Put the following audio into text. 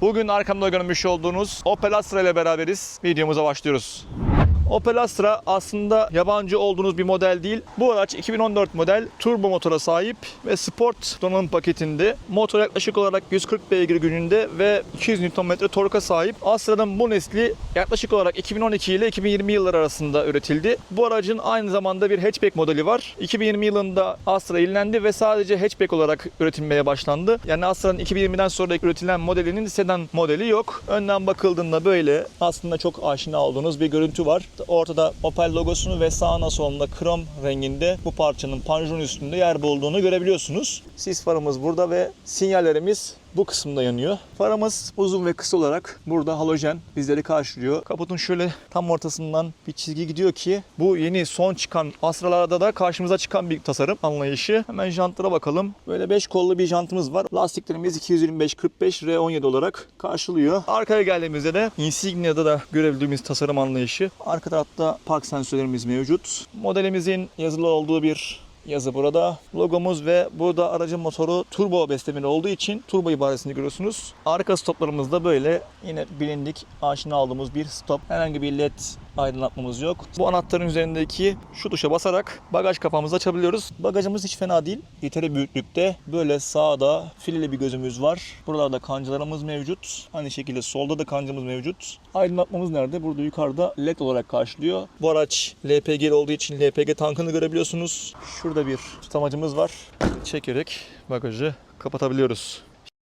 Bugün arkamda görmüş olduğunuz Opel Astra ile beraberiz. Videomuza başlıyoruz. Opel Astra aslında yabancı olduğunuz bir model değil. Bu araç 2014 model turbo motora sahip ve sport donanım paketinde. Motor yaklaşık olarak 140 beygir gücünde ve 200 Nm torka sahip. Astra'nın bu nesli yaklaşık olarak 2012 ile 2020 yılları arasında üretildi. Bu aracın aynı zamanda bir hatchback modeli var. 2020 yılında Astra yenilendi ve sadece hatchback olarak üretilmeye başlandı. Yani Astra'nın 2020'den sonra üretilen modelinin sedan modeli yok. Önden bakıldığında böyle aslında çok aşina olduğunuz bir görüntü var. Ortada Opel logosunu ve sağına solunda krom renginde bu parçanın panjurun üstünde yer bulduğunu görebiliyorsunuz. Sis farımız burada ve sinyallerimiz bu kısımda yanıyor. Farımız uzun ve kısa olarak burada halojen bizleri karşılıyor. Kaputun şöyle tam ortasından bir çizgi gidiyor ki bu yeni son çıkan Astra'larda da karşımıza çıkan bir tasarım anlayışı. Hemen jantlara bakalım. Böyle 5 kollu bir jantımız var. Lastiklerimiz 225 45 R17 olarak karşılıyor. Arkaya geldiğimizde de Insignia'da da görebildiğimiz tasarım anlayışı. Arka tarafta park sensörlerimiz mevcut. Modelimizin yazılı olduğu bir yazı burada. Logomuz ve burada aracın motoru turbo beslemeli olduğu için turbo ibaresini görüyorsunuz. Arka stoplarımız da böyle yine bilindik aşina olduğumuz bir stop. Herhangi bir led aydınlatmamız yok. Bu anahtarın üzerindeki şu tuşa basarak bagaj kapağımızı açabiliyoruz. Bagajımız hiç fena değil. Yeteri büyüklükte. Böyle sağda fileli bir gözümüz var. Buralarda kancalarımız mevcut. Aynı şekilde solda da kancamız mevcut. Aydınlatmamız nerede? Burada yukarıda led olarak karşılıyor. Bu araç LPG olduğu için LPG tankını görebiliyorsunuz. Şurada bir tutamacımız var. Çekerek bagajı kapatabiliyoruz.